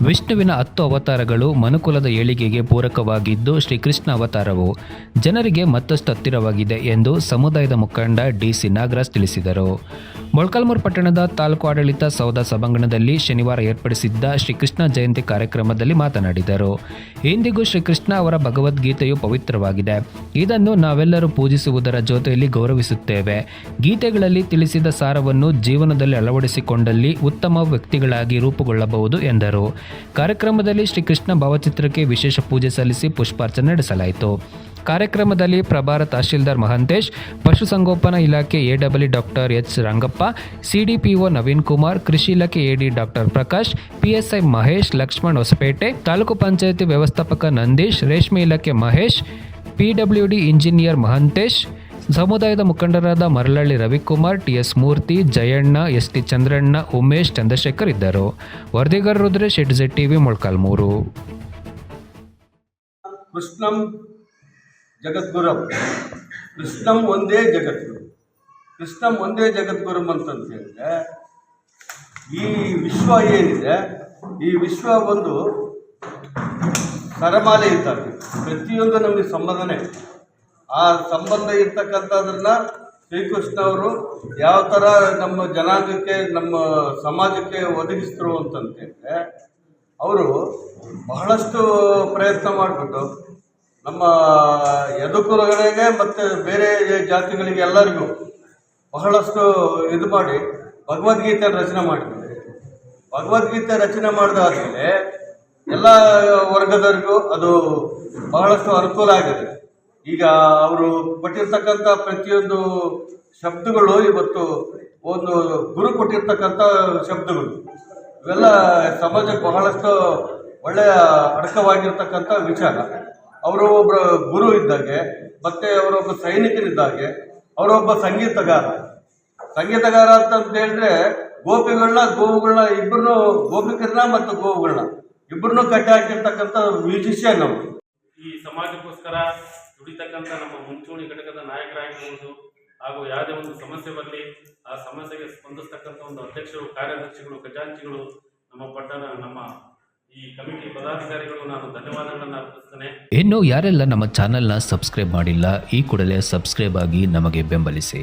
ವಿಷ್ಣುವಿನ ಹತ್ತು ಅವತಾರಗಳು ಮನುಕುಲದ ಏಳಿಗೆಗೆ ಪೂರಕವಾಗಿದ್ದು ಶ್ರೀಕೃಷ್ಣ ಅವತಾರವು ಜನರಿಗೆ ಮತ್ತಷ್ಟು ಹತ್ತಿರವಾಗಿದೆ ಎಂದು ಸಮುದಾಯದ ಮುಖಂಡ ಡಿ ಸಿ ನಾಗರಾಜ್ ತಿಳಿಸಿದರು. ಮೊಳಕಾಲ್ಮೂರು ಪಟ್ಟಣದ ತಾಲೂಕು ಆಡಳಿತ ಸೌಧ ಸಭಾಂಗಣದಲ್ಲಿ ಶನಿವಾರ ಏರ್ಪಡಿಸಿದ್ದ ಶ್ರೀಕೃಷ್ಣ ಜಯಂತಿ ಕಾರ್ಯಕ್ರಮದಲ್ಲಿ ಮಾತನಾಡಿದರು. ಇಂದಿಗೂ ಶ್ರೀಕೃಷ್ಣ ಅವರ ಭಗವದ್ಗೀತೆಯು ಪವಿತ್ರವಾಗಿದೆ. ಇದನ್ನು ನಾವೆಲ್ಲರೂ ಪೂಜಿಸುವುದರ ಜೊತೆಯಲ್ಲಿ ಗೌರವಿಸುತ್ತೇವೆ. ಗೀತೆಗಳಲ್ಲಿ ತಿಳಿಸಿದ ಸಾರವನ್ನು ಜೀವನದಲ್ಲಿ ಅಳವಡಿಸಿಕೊಂಡಲ್ಲಿ ಉತ್ತಮ ವ್ಯಕ್ತಿಗಳಾಗಿ ರೂಪುಗೊಳ್ಳಬಹುದು ಎಂದರು. ಕಾರ್ಯಕ್ರಮದಲ್ಲಿ ಶ್ರೀಕೃಷ್ಣ ಭಾವಚಿತ್ರಕ್ಕೆ ವಿಶೇಷ ಪೂಜೆ ಸಲ್ಲಿಸಿ ಪುಷ್ಪಾರ್ಚನೆ ನಡೆಸಲಾಯಿತು. ಕಾರ್ಯಕ್ರಮದಲ್ಲಿ ಪ್ರಭಾರ ತಹಶೀಲ್ದಾರ್ ಮಹಂತೇಶ್ ಪಶುಸಂಗೋಪನಾ ಇಲಾಖೆ AW doctor H Rangappa CDPO Naveen Kumar, ಕೃಷಿ ಇಲಾಖೆ AD doctor Prakash PSI Mahesh, Lakshman Hosapete, taluk ಪಂಚಾಯತಿ ವ್ಯವಸ್ಥಾಪಕ ನಂದೀಶ್, ರೇಷ್ಮೆ ಇಲಾಖೆ ಮಹೇಶ್ ಪಿಡಬ್ಲ್ಯೂಡಿ ಇಂಜಿನಿಯರ್ ಮಹಂತೇಶ್ ಸಮುದಾಯದ ಮುಖಂಡರಾದ Maralalli Ravikumar, T S Murthy, Jayanna S T Chandranna, Umesh Chandrashekar ಇದ್ದರು. ವರದಿಗಾರ ರುದ್ರೇಶ್ ಎಡ್ ಜೆಡ್ ಟಿವಿ ಮೊಳಕಾಲ್ಮೂರು ಕೃಷ್ಣಂ ಜಗದ್ಗುರು. ಕೃಷ್ಣಂ ಒಂದೇ ಜಗದ್ಗುರು. ಕೃಷ್ಣಂ ಒಂದೇ ಜಗದ್ಗುರು ಅಂತ ಹೇಳಿದ್ರೆ, ಈ ವಿಶ್ವ ಏನಿದೆ, ಈ ವಿಶ್ವ ಒಂದು ಸರಮಾಲೆ ಇದ್ದಾಗ ಪ್ರತಿಯೊಂದು ನಮಗೆ ಸಂಬಂಧನೇ ಆ ಸಂಬಂಧ ಇರ್ತಕ್ಕಂಥದ್ರನ್ನ ಶ್ರೀಕೃಷ್ಣ ಅವರು ಯಾವ ಥರ ನಮ್ಮ ಜನಾಂಗಕ್ಕೆ, ನಮ್ಮ ಸಮಾಜಕ್ಕೆ ಒದಗಿಸ್ತರು ಅಂತಂತಂದ್ರೆ ಅವರು ಬಹಳಷ್ಟು ಪ್ರಯತ್ನ ಮಾಡಿಬಿಟ್ಟು ನಮ್ಮ ಯದುಕುಲಗಳಿಗೆ ಮತ್ತು ಬೇರೆ ಜಾತಿಗಳಿಗೆ ಎಲ್ಲರಿಗೂ ಬಹಳಷ್ಟು ಇದು ಮಾಡಿ ಭಗವದ್ಗೀತೆ ರಚನೆ ಮಾಡಿದ್ದಾರೆ. ಭಗವದ್ಗೀತೆ ರಚನೆ ಮಾಡಿದಾದ್ಮೇಲೆ ಎಲ್ಲ ವರ್ಗದವರಿಗೂ ಅದು ಬಹಳಷ್ಟು ಅನುಕೂಲ ಆಗಿದೆ. ಈಗ ಅವರು ಕೊಟ್ಟಿರ್ತಕ್ಕಂಥ ಪ್ರತಿಯೊಂದು ಶಬ್ದಗಳು ಇವತ್ತು ಒಂದು ಗುರು ಕೊಟ್ಟಿರ್ತಕ್ಕಂಥ ಶಬ್ದಗಳು. ಇವೆಲ್ಲ ಸಮಾಜಕ್ಕೆ ಬಹಳಷ್ಟು ಒಳ್ಳೆಯ ಅಡಕವಾಗಿರ್ತಕ್ಕಂಥ ವಿಚಾರ. ಅವರು ಒಬ್ಬ ಗುರು ಇದ್ದಾಗೆ, ಮತ್ತೆ ಅವರೊಬ್ಬ ಸೈನಿಕರಿದ್ದಾಗೆ ಅವರೊಬ್ಬ ಸಂಗೀತಗಾರ. ಸಂಗೀತಗಾರ ಅಂತ ಹೇಳಿದ್ರೆ ಗೋಪಿಗಳನ್ನ ಗೋವುಗಳನ್ನ ಇಬ್ಬರನ್ನು ಗೋಪಿಕರನ್ನ ಮತ್ತು ಗೋವುಗಳನ್ನ ಇಬ್ಬರನ್ನು ಕಟ್ಟಿ ಹಾಕಿರ್ತಕ್ಕಂಥ ಮ್ಯೂಸಿಷಿಯನ್ ಅವರು. ಈ ಸಮಾಜಕ್ಕೋಸ್ಕರ ದುಡಿತಕ್ಕಂಥ ನಮ್ಮ ಮುಂಚೂಣಿ ಘಟಕದ ನಾಯಕರಾಗಿರ್ಬೋದು ಹಾಗೂ ಯಾವುದೇ ಒಂದು ಸಮಸ್ಯೆ ಬರಲಿ, ಆ ಸಮಸ್ಯೆಗೆ ಸ್ಪಂದಿಸ್ತಕ್ಕಂಥ ಒಂದು ಅಧ್ಯಕ್ಷರು ಕಾರ್ಯದರ್ಶಿಗಳು ಖಜಾಂಚಿಗಳು, ನಮ್ಮ ಪಟ್ಟಣ, ನಮ್ಮ ಇನ್ನು ಯಾರೆಲ್ಲ ನಮ್ಮ ಚಾನೆಲ್ನ ಸಬ್ಸ್ಕ್ರೈಬ್ ಮಾಡಿಲ್ಲ, ಈ ಕೂಡಲೇ ಸಬ್ಸ್ಕ್ರೈಬ್ ಆಗಿ ನಮಗೆ ಬೆಂಬಲಿಸಿ.